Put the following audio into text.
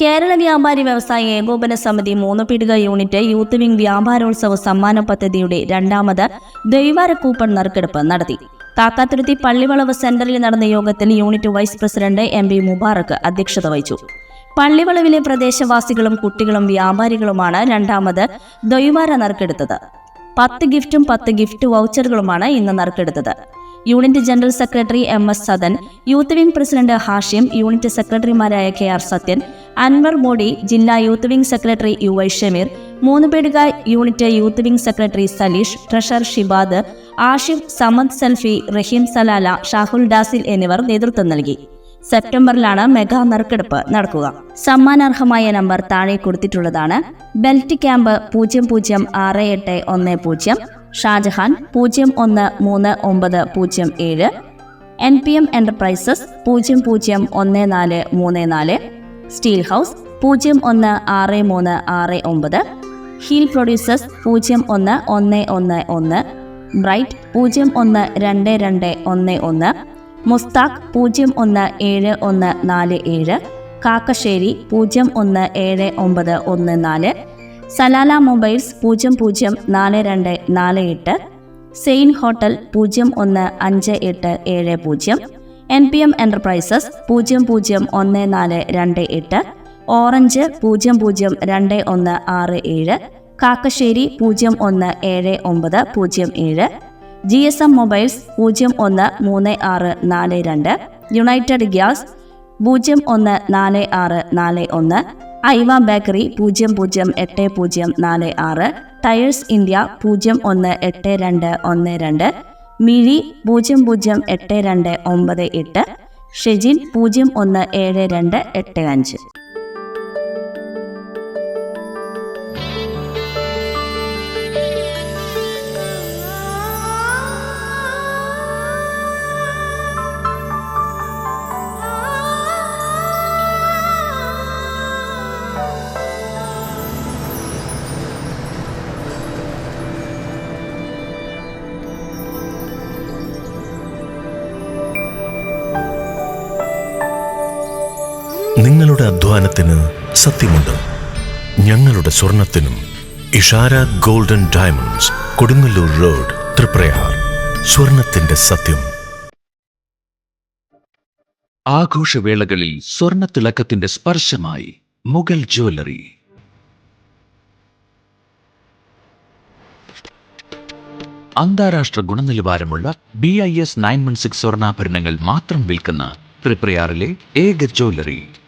കേരള വ്യാപാരി വ്യവസായ ഏകോപന സമിതി മൂന്ന് പീടിക യൂണിറ്റ് യൂത്ത് വിംഗ് വ്യാപാരോത്സവ സമ്മാന പദ്ധതിയുടെ രണ്ടാമത് ദ്വൈവാര കൂപ്പൺ നറുക്കെടുപ്പ് നടത്തി. കാക്കാത്തുരുത്തി പള്ളിവളവ് സെന്ററിൽ നടന്ന യോഗത്തിൽ unit vice president M B Mubarak അധ്യക്ഷത വഹിച്ചു. പള്ളിവളവിലെ പ്രദേശവാസികളും കുട്ടികളും വ്യാപാരികളുമാണ് രണ്ടാമത് ദ്വൈവാര നറുക്കെടുത്തത്. പത്ത് ഗിഫ്റ്റും പത്ത് ഗിഫ്റ്റ് വൗച്ചറുകളുമാണ് ഇന്ന് നറുക്കെടുത്തത്. Unit general secretary M S Sadan youth wing president Hashim unit സെക്രട്ടറിമാരായ കെ ആർ സത്യൻ അൻവർ മോഡി ജില്ലാ youth wing secretary U Y Shameer മൂന്നുപേടുക unit youth wing secretary Saleesh treasurer Shibad Ashif Samad Salfi Rahim Salala Shahul Dazil എന്നിവർ നേതൃത്വം നൽകി. സെപ്റ്റംബറിലാണ് mega നറുക്കെടുപ്പ് നടക്കുക. സമ്മാനാർഹമായ number താഴെ കൊടുത്തിട്ടുള്ളതാണ് belt camp പൂജ്യം പൂജ്യം ആറ് എട്ട് ഒന്ന് പൂജ്യം ഷാജഹാൻ പൂജ്യം ഒന്ന് മൂന്ന് ഒമ്പത് പൂജ്യം ഏഴ് എൻ പി എം എന്റർപ്രൈസസ് പൂജ്യം പൂജ്യം ഒന്ന് നാല് മൂന്ന് നാല് സ്റ്റീൽ ഹൗസ് പൂജ്യം ഒന്ന് ആറ് മൂന്ന് ആറ് ഒമ്പത്. ഹീൽ പ്രൊഡ്യൂസേഴ്സ് പൂജ്യം ഒന്ന് ഒന്ന് ഒന്ന് ഒന്ന്. ബ്രൈറ്റ് പൂജ്യം ഒന്ന് രണ്ട് രണ്ട് ഒന്ന് ഒന്ന്. മുസ്താഖ് പൂജ്യം ഒന്ന് ഏഴ് ഒന്ന് നാല് ഏഴ്. കാക്കശ്ശേരി പൂജ്യം ഒന്ന് ഏഴ് ഒമ്പത് ഒന്ന് നാല്. സലാല മൊബൈൽസ് പൂജ്യം പൂജ്യം നാല് രണ്ട് നാല് എട്ട്. സെയിൻ ഹോട്ടൽ പൂജ്യം ഒന്ന് അഞ്ച് എട്ട് ഏഴ് പൂജ്യം. എൻ പി എം എന്റർപ്രൈസസ് പൂജ്യം പൂജ്യം ഒന്ന് നാല് രണ്ട് എട്ട് ഓറഞ്ച് പൂജ്യം പൂജ്യം രണ്ട് ഒന്ന് ആറ് ഏഴ് കാക്കശ്ശേരി പൂജ്യം ഒന്ന് ഏഴ് ഒമ്പത് പൂജ്യം ഏഴ് ജി എസ് എം മൊബൈൽസ് പൂജ്യം ഒന്ന് മൂന്ന് ആറ് നാല് രണ്ട് യുണൈറ്റഡ് ഗ്യാസ് പൂജ്യം ഒന്ന് നാല് ആറ് നാല് ഒന്ന് ഐവ ബേക്കറി പൂജ്യം പൂജ്യം എട്ട് പൂജ്യം നാല് ആറ് ടയേഴ്സ് ഇന്ത്യ പൂജ്യം ഒന്ന് എട്ട് രണ്ട് ഒന്ന് രണ്ട് മിഴി പൂജ്യം പൂജ്യം എട്ട് രണ്ട് ഒമ്പത് എട്ട് ഷെജിൻ പൂജ്യം ഒന്ന് ഏഴ് രണ്ട് എട്ട് അഞ്ച്. നിങ്ങളുടെ അധ്വാനത്തിന് സത്യമുണ്ട്. ഞങ്ങളുടെ സ്വർണത്തിനും Ishara golden diamonds Kodungallur road Triprayar. സ്വർണത്തിന്റെ സത്യം. ആഘോഷവേളകളിൽ സ്വർണത്തിളക്കത്തിന്റെ സ്പർശമായി മുഗൾ ജ്വല്ലറി. അന്താരാഷ്ട്ര ഗുണനിലവാരമുള്ള B I S nine one six സ്വർണാഭരണങ്ങൾ മാത്രം വിൽക്കുന്ന ത്രിപ്രയാറിലെ ഏക ജ്വല്ലറി.